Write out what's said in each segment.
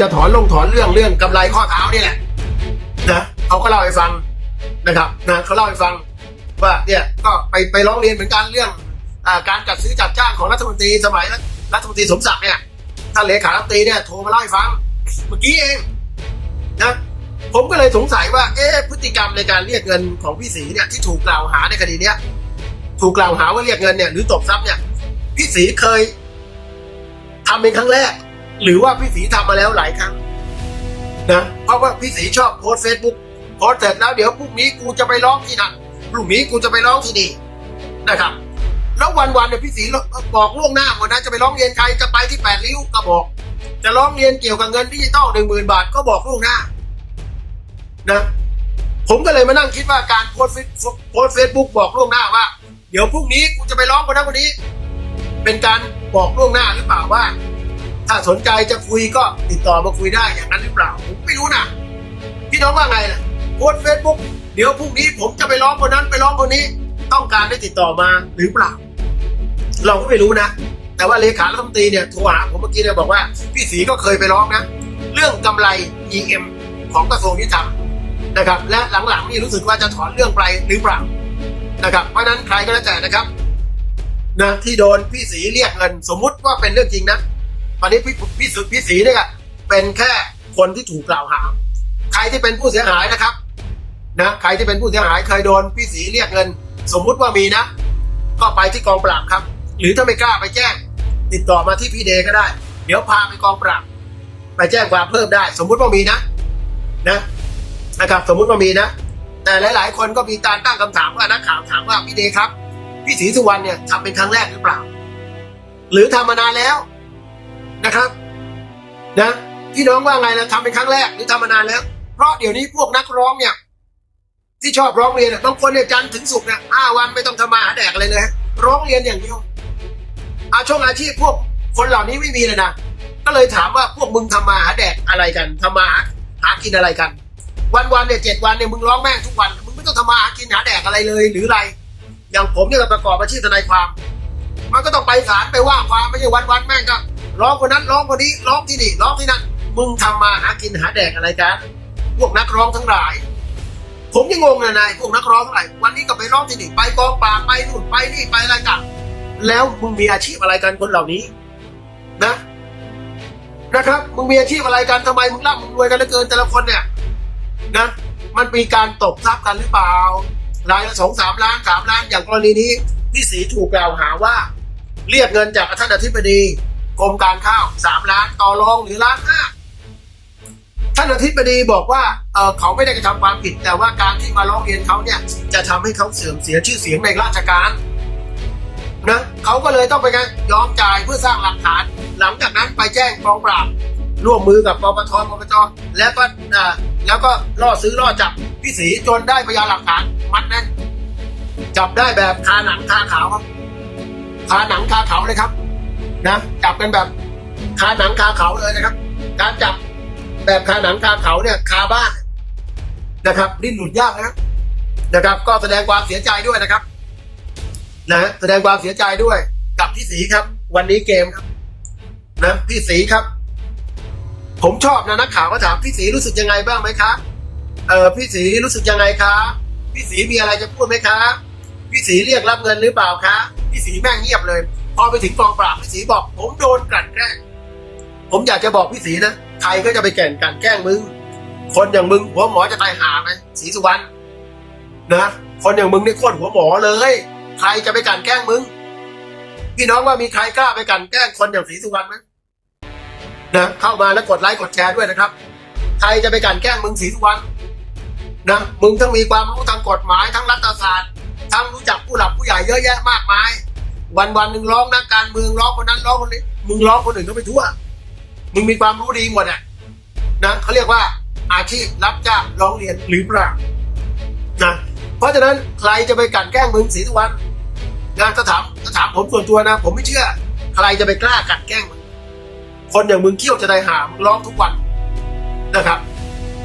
จะถอนลงถอนเรื่องเรื่องกำไรข้อเท้านี่แหละนะเขาก็เล่าให้ฟังนะครับนะเขาเล่าให้ฟังว่าเนี่ยก็ไปไปร้องเรียนเหมือนกันเรื่องอการจัดซื้อจัดจ้างของรัฐมนตรีสมัยรัฐมนตรีสมศักดิ์เนี่ยท่านเลขารัฐมนตรีเนี่ยโทรมาเล่าให้ฟังเมื่อกี้เองนะผมก็เลยสงสัยว่าเอ๊ะพฤติกรรมในการเรียกเงินของพี่ศรีเนี่ยที่ถูกกล่าวหาในคดีเนี้ยถูกกล่าวหาว่าเรียกเงินเนี่ยหรือตบทรัพย์เนี่ยพี่ศรีเคยทำเป็นครั้งแรก หรือว่าพี่ศรีทำมาแล้วหลายครั้งนะเพราะว่าพี่ศรีชอบโพสเฟซบุ๊กโพสเสร็จแล้วเดี๋ยวพรุ่งนี้กูจะไปร้องที่นั่นพรุ่งนี้กูจะไปร้องที่นี่นะครับ แล้ววันๆเนี่ยพี่ศรีบอกล่วงหน้าหมดนะจะไปร้องเรียนใครจะไปที่แปดริ้วก็บอก จะร้องเรียนเกี่ยวกับเงินดิจิตอลหนึ่งหมื่นบาทก็บอกล่วงหน้านะผมก็เลยมานั่งคิดว่าการโพสต์เฟซโพสเฟซบุ๊กบอกล่วงหน้าว่า เดี๋ยวพรุ่งนี้กูจะไปร้องคนนั้นคนนี้ เป็นการบอกล่วงหน้าหรือเปล่าว่า ถ้าสนใจจะคุยก็ติดต่อมาคุยได้อย่างนั้นหรือเปล่าผมไม่รู้นะพี่น้องว่าไงล่ะโพสเฟซบุ๊กเดี๋ยวพรุ่งนี้ผมจะไปร้องคนนั้นไปร้องคนนี้ ต้องการได้ติดต่อมาหรือเปล่า เราก็ไม่รู้นะ แต่ว่าเลขารัฐมนตรีเนี่ยโทรหาผมเมื่อกี้เนี่ยบอกว่า พี่ศรีก็เคยไปร้องนะ เรื่องกำไร EM ของกระทรวงยุติธรรมนะครับ และหลังๆนี่รู้สึกว่าจะถอนเรื่องไปหรือเปล่านะครับ เพราะฉะนั้นใครก็แล้วแต่นะครับนะที่โดนพี่ศรีเรียกเงินสมมุติว่าเป็นเรื่องจริงนะ ตอนนี้พี่พี่สุพี่ศรีเนี่ยเป็นแค่คนที่ถูกกล่าวหา ใครที่เป็นผู้เสียหายนะครับนะใครที่เป็นผู้เสียหายเคยโดนพี่ศรีเรียกเงิน สมมุติว่ามีนะ ก็ไปที่กองปราบครับ หรือถ้าไม่กล้าไปแจ้ง ติดต่อมาที่พี่เดก็ได้ เดี๋ยวพาไปกองปราบไปแจ้งความเพิ่มได้ สมมุติว่ามีนะนะนะครับสมมุติว่ามีนะ แต่หลาย ๆ คนก็มีการตั้งคำถามว่านักข่าวถามว่าพี่เดครับ พี่ศรีสุวรรณเนี่ยทำเป็นครั้งแรกหรือเปล่า หรือทำมานานแล้ว นะครับนะพี่น้องว่าไงนะทำเป็นครั้งแรกหรือทำมานานแล้ว เพราะเดี๋ยวนี้พวกนักร้องเนี่ย ที่ชอบร้องเรียนบางคนเนี่ยจันทร์ถึงศุกร์เนี่ยห้าวันไม่ต้องทำมาหาแดกอะไรเลยฮะร้องเรียนอย่างเดียวอาช่วงอาชีพพวกคนเหล่านี้ไม่มีเลยนะก็เลยถามว่าพวกมึงทำมาหาแดกอะไรกันทำมาหาหากินอะไรกัน วันวันๆเนี่ยเจ็ดวันเนี่ยมึงร้องแม่งทุกวันมึงไม่ต้องทำมาหากินหาแดกอะไรเลยหรืออะไร อย่างผมเนี่ยประกอบอาชีพทนายความ มันก็ต้องไปศาลไปว่าความไม่ใช่วันวันๆแม่งก็ ร้องคนนั้นร้องคนนี้ร้องที่นี่ร้องที่นั่นมึงทำมาหากินหาแดกอะไรกันพวกนักร้องทั้งหลาย ผมยังงงเลยนายพวกนักร้องทั้งหลายวันนี้ก็ไปร้องที่นี่ไปกองปราบไปนู่นไปนี่ไปอะไรกันแล้วมึงมีอาชีพอะไรกันคนเหล่านี้ นะ นะครับมึงมีอาชีพอะไรกันทำไมมึงร่ำมึงรวยกันเหลือเกินแต่ละคนเนี่ย นะ มันมีการตบทรัพย์กันหรือเปล่ารายละสองสามล้านสามล้านอย่างกรณีนี้พี่ศรีถูกกล่าวหาว่า เรียกเงินจากท่านอธิบดี กรมการข้าวสามล้านต่อรองหรือล้านห้าท่านอธิบดีบอกว่าเเขาไม่ได้กระทำความผิด แต่ว่าการที่มาร้องเรียนเขาเนี่ยจะทำให้เขาเสื่อมเสียชื่อเสียงในราชการนะเขาก็เลยต้องไปกันยอมจ่ายเพื่อสร้างหลักฐาน หลังจากนั้นไปแจ้งกองปราบร่วมมือกับปปทปปจแล้วก็แล้วก็ล่อซื้อล่อจับพี่ศรีจนได้พยานหลักฐานมัดแน่นจับได้แบบคาหนังคาขาวครับคาหนังคาเขาเลยครับ นะจับเป็นแบบคาหนังคาเขาเลยนะครับ การจับแบบคาหนังคาเขาเนี่ยคาบ้านนะครับดิ้นหลุดยากนะครับนะครับ ก็แสดงความเสียใจด้วยนะครับ นะแสดงความเสียใจด้วยกับพี่สีครับ วันนี้เกมครับ นะพี่สีครับ ผมชอบนะนักข่าวก็ถามพี่สีรู้สึกยังไงบ้างไหมคะเออพี่สีรู้สึกยังไงคะพี่สีมีอะไรจะพูดไหมคะพี่สีเรียกรับเงินหรือเปล่าคะพี่สีแม่งเงียบเลย พอไปถึงกองปราบพี่สีบอก ผมโดนกลั่นแกล้งผมอยากจะบอกพี่สีนะใครก็จะไปแก่งกันแกล้งมึงคนอย่างมึงหัวหมอจะตายหาไหมสีสุวรรณนะคนอย่างมึงนี่โคตรหัวหมอเลย ใครจะไปกลันแกล้งมึงพี่น้องว่ามีใครกล้าไปกลันแกล้งคนอย่างสีสุวรรณไหมนะเข้ามาแล้วกดไลค์กดแชร์ด้วยนะครับ ใครจะไปกลันแกล้งมึงสีสุวรรณนะมึงต้องมีความรู้ทางกฎหมายทั้งรัฐศาสตร์ทั้งรู้จักผู้หลักผู้ใหญ่เยอะแยะมากมาย วันวันๆหนึ่งร้องนักการเมืองร้องคนนั้นร้องคนนี้มึงร้องคนอื่นก็ไปทั่ว มึงมีความรู้ดีหมดอะนะเขาเรียกว่าอาชีพรับจ้างร้องเรียนหรือเปล่านะเพราะฉะนั้นใครจะไปกันแกล้งมึงศรีสุวรรณนะถ้าถามถ้าถามผมส่วนตัวนะ ผมไม่เชื่อ ใครจะไปกล้ากันแกล้งมึงคนอย่างมึงเขี้ยวจะได้หามร้องทุกวันนะครับ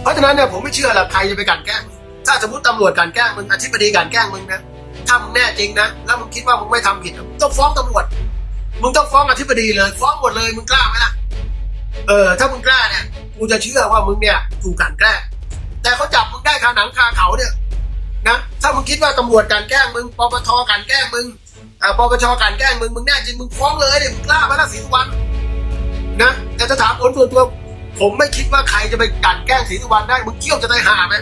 เพราะฉะนั้นเนี่ยผมไม่เชื่อหรอกใครจะไปกันแกล้ง ถ้าสมมติตำรวจกันแกล้งมึงอธิบดีกันแกล้งมึงนะ ถ้ามึงแน่จริงนะ แล้วมึงคิดว่ามึงไม่ทำผิดมึงต้องฟ้องตำรวจ มึงต้องฟ้องอธิบดีเลย ฟ้องหมดเลย มึงกล้าไหมล่ะ เออ ถ้ามึงกล้าเนี่ย กูจะเชื่อว่ามึงเนี่ยถูกกันแกล้ง แต่เขาจับมึงได้คาหนังคาเขาเนี่ย นะ ถ้ามึงคิดว่าตำรวจกันแกล้งมึง ปปทกันแกล้งมึงอ่าปปชกันแกล้งมึง มึงแน่จริง มึงฟ้องเลยเนี่ยมึงกล้าไหมาละสีสุวรรณนะ แต่จะถามผลส่วนตัว ผมไม่คิดว่าใครจะไปกันแกล้งสีสุวรรณได้ มึงเกี่ยวจะได้หาไหม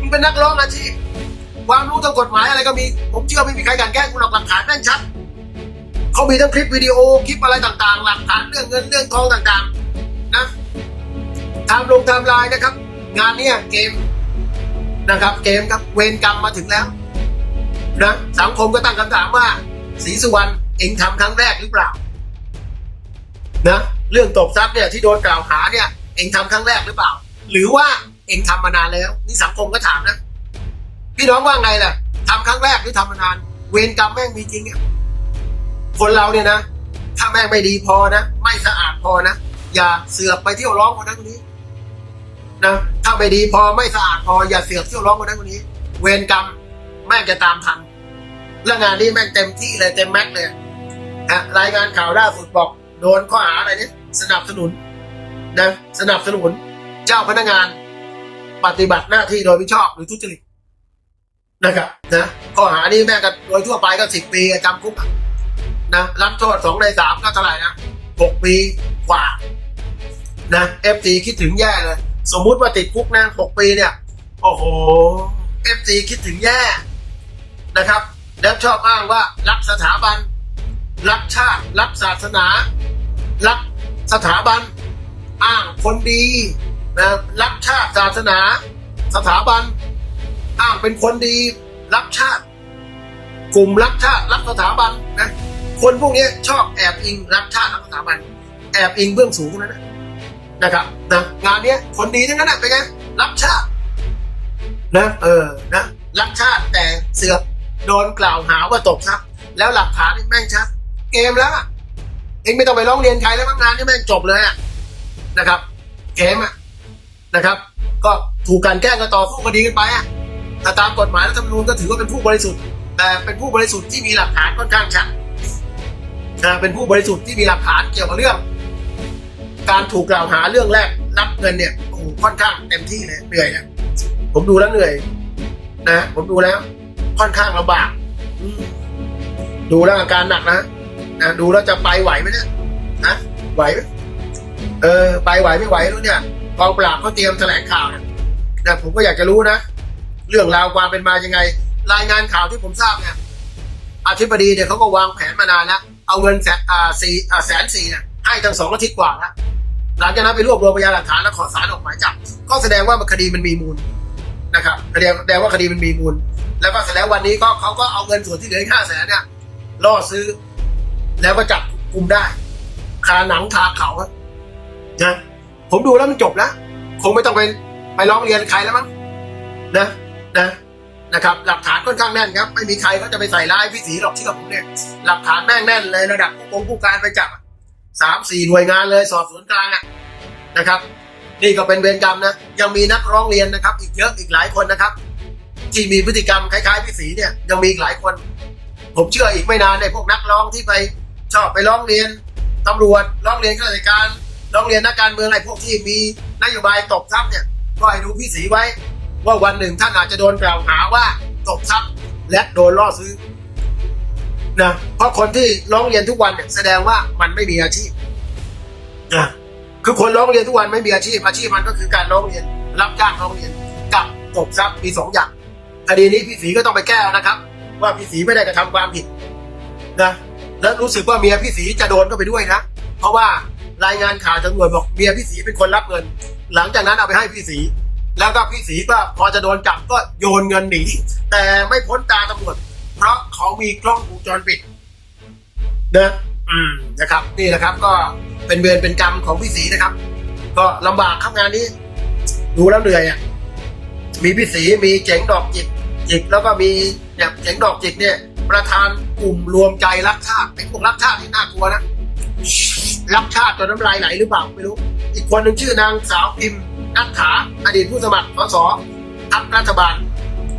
มึงเป็นนักร้องอาชีพ ความรู้ทางกฎหมายอะไรก็มี ผมเชื่อไม่มีใครกันแกล้งกูหรอกหลักฐานแน่นชัดเขามีทั้งคลิปวิดีโอคลิปอะไรต่างๆ หลักฐานเรื่องเงินเรื่องทองต่างๆนะทม์ลงทม์ไลน์นะครับ งานเนี้ยเกมนะครับ เกมครับเวรกรรมมาถึงแล้วนะสังคมก็ตั้งคำถามว่าศรีสุวรรณเองทำครั้งแรกหรือเปล่านะเรื่องตบทรัพย์เนี่ยที่โดนกล่าวหาเนี่ย เองทำครั้งแรกหรือเปล่า หรือว่าเองทำมานานแล้ว นี่สังคมก็ถามนะ พี่น้องว่าไงล่ะทำครั้งแรกหรือทำมานาน เวรกรรมแม่งมีจริงอะคนเราเนี่ยนะถ้าแม่งไม่ดีพอนะไม่สะอาดพอนะอย่าเสือกไปเที่ยวร้องคนนั้นคนนี้นะถ้าไม่ดีพอไม่สะอาดพออย่าเสือกเที่ยวร้องคนนั้นคนนี้ เวรกรรมแม่งจะตามทันเรื่องงานนี้แม่งเต็มที่เลยเต็มแม็กเลยนะรายงานข่าวล่าสุดบอกโดนข้อหาอะไรเนี่ยสนับสนุนนะสนับสนุน เจ้าพนักงาน ปฏิบัติหน้าที่โดยมิชอบหรือทุจริต นะครับนะข้อหานี้แม่งก็โดยทั่วไปก็สิบปีจำคุกนะรับโทษสองในสามก็เท่าไหร่นะหกปีกว่านะเอฟซีคิดถึงแย่เลย สมมุติว่าติดคุกนะหกปีเนี่ย โอ้โหเอฟซีคิดถึงแย่นะครับ แล้วชอบอ้างว่ารักสถาบัน รักชาติ รักศาสนา รักสถาบัน อ้างคนดีนะรักชาติศาสนา สถาบัน อ้างเป็นคนดีรักชาติ กลุ่มรักชาติรักสถาบันนะคนพวกนี้ชอบแอบอิงรักชาติรักสถาบัน แอบอิงเบื้องสูงนั้นนะนะครับนะงานเนี้ยคนดีทั้งนั้นนะเป็นไงรักชาตินะเออนะรักชาติแต่เสือกโดนกล่าวหาว่าตกทรัพย์แล้วหลักฐานนี่แม่งชัดเกมแล้วเองไม่ต้องไปร้องเรียนใครแล้วมั้งงานนี่แม่งจบเลยอะนะครับเกมอะนะครับ ก็ถูกกลันแกล้งกันต่อสู้คดีกันไปอะ ต่ตามกฎหมายรัฐธรรมนูญก็ถือว่าเป็นผู้บริสุทธิ์แต่เป็นผู้บริสุทธิ์ที่มีหลักฐานค่อนข้างชัดเป็นผู้บริสุทธิ์ที่มีหลักฐานเกี่ยวกับเรื่อง การถูกกล่าวหาเรื่องแรกรับเงินเนี่ยโอ้ค่อนข้างเต็มที่เลยเหนื่อยนะผมดูแล้วเหนื่อย นะผมดูแล้ว ค่อนข้างลำบากดูแล้วอาการหนักนะนะดูแล้วจะไปไหวไหมเนี่ยนะไหวไหมเออ ไปไหวไม่ไหวรู้เนี่ยกองปราบเขาเตรียมแถลงข่าวนะผมก็อยากจะรู้นะ เรื่องราวความเป็นมายังไง รายงานข่าวที่ผมทราบเนี่ยอธิบดีเนี่ยเขาก็วางแผนมานานแล้วเอาเงินแสนอ่าสี่แสนสี่เนี่ยให้ทั้งสองอาทิตย์กว่าแล้วหลังจากนั้นไปรวบรวมพยานหลักฐานแล้วขอสารออกหมายจับก็แสดงว่าคดีมันมีมูลนะครับแสดงแสดงว่าคดีมันมีมูล แล้วก็แสดงวันนี้ก็เขาก็เอาเงินส่วนที่เหลือห้าแสนเนี่ยล่อซื้อ แล้วก็จับกลุ่มได้คาหนังคาเขาอะนะผมดูแล้วมันจบแล้วคงไม่ต้องไปไปร้องเรียนใครแล้วมั้งนะ นะนะครับหลักฐานค่อนข้างแน่นครับ ไม่มีใครเขาจะไปใส่ร้ายพี่สีหรอกที่กับผมเนี่ยหลักฐานแม่งแน่นเลยระดับผู้กองผู้การไปจับสามสี่หน่วยงานเลยสอบสวนกลางอะนะครับ นี่ก็เป็นเวรกรรมนะยังมีนักร้องเรียนนะครับ อีกเยอะอีกหลายคนนะครับ ที่มีพฤติกรรมคล้ายๆพี่สีเนี่ยยังมีอีกหลายคน ผมเชื่ออีกไม่นานในพวกนักร้องที่ไปชอบไปร้องเรียนตำรวจร้องเรียนข้าราชการร้องเรียนนักการเมืองอะไอ้พวกที่มีนโยบายตบทรัพย์เนี่ยก็ให้ดูพี่สีไว้ ว่าวันหนึ่งท่านอาจจะโดนกล่าวหาว่าตบทรัพย์และโดนล่อซื้อนะเพราะคนที่ร้องเรียนทุกวันเนี่ยแสดงว่ามันไม่มีอาชีพนะคือคนร้องเรียนทุกวันไม่มีอาชีพ อาชีพมันก็คือการร้องเรียน รับจ้างร้องเรียนกับตบทรัพย์มีสองอย่างคดีนี้พี่สีก็ต้องไปแก้นะครับ ว่าพี่สีไม่ได้กระทำความผิดนะแล้วรู้สึกว่าเมียพี่สีจะโดนก็ไปด้วยนะเพราะว่ารายงานข่าวตำรวจบอกเมียพี่สีเป็นคนรับเงิน หลังจากนั้นเอาไปให้พี่สี แล้วก็พี่สีก็พอจะโดนจับก็โยนเงินหนีแต่ไม่พ้นตาตำรวจเพราะเขามีกล้องวงจรปิดนะอืมนะครับ นี่นะครับก็เป็นเวรเป็นกรรมของพี่สีนะครับ ก็ลำบากครับงานนี้ ดูแล้วเหนื่อยอะมีพี่สีมีเจ๋งดอกจิกจิกแล้วก็มีเนี่ยเจ๋งดอกจิกเนี่ย ประธานกลุ่มรวมใจรักชาติไอ้พวกรักชาติที่น่ากลัวนะรักชาติจนน้ำลายไหลหรือเปล่าไม่รู้ อีกคนหนึ่งชื่อนางสาวพิมพ์ นักขาอดีตผู้สมัครสสพักรัฐบาล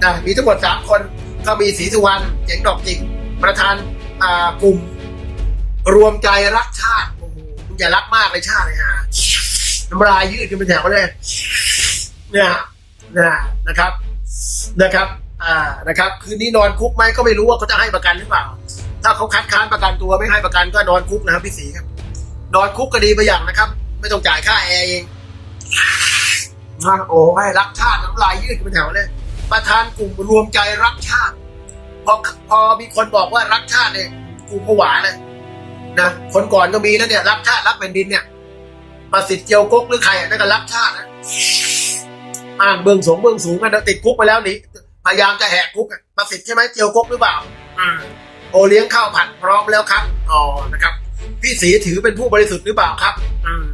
นะมีทั้งหมดสามคนก็มีศรีสุวรรณเจ๋งดอกจิกประธานกลุ่ม รวมใจรักชาติโอ้โหคุณอย่ารักมากเลยชาติเลยฮะน้ำลายยืดกันเป็นแถวเลยเนี่ยนะนะครับนะครับ อ่านะครับ คืนนี้นอนคุกไหมก็ไม่รู้ว่าเขาจะให้ประกันหรือเปล่า ถ้าเขาคัดค้านประกันตัวไม่ให้ประกันก็นอนคุกนะครับพี่สีครับ นอนคุกก็ดีไปอย่างนะครับ ไม่ต้องจ่ายค่าแอร์เอง นะโอ้รักชาติน้ำลายยืดเป็นแถวเลย ประธานกลุ่มรวมใจรักชาติ พอพอมีคนบอกว่ารักชาติเนี่ยกูผวาเลยนะคนก่อนก็มีแล้วเนี่ย รักชาติรักแผ่นดินเนี่ยประสิทธิ์เจียวกกหรือใครนั่นก็รักชาตินะอ้างเบื้องสูงเบื้องสูงกันะติดคุกไปแล้วนี่พยายามจะแหกคุกอะประสิทธิ์ใช่ไหมเจียวกกหรือเปล่าอืมโอเลี้ยงข้าวผัดพร้อมแล้วครับอ๋อนะครับ พี่สีถือเป็นผู้บริสุทธิ์หรือเปล่าครับ อืม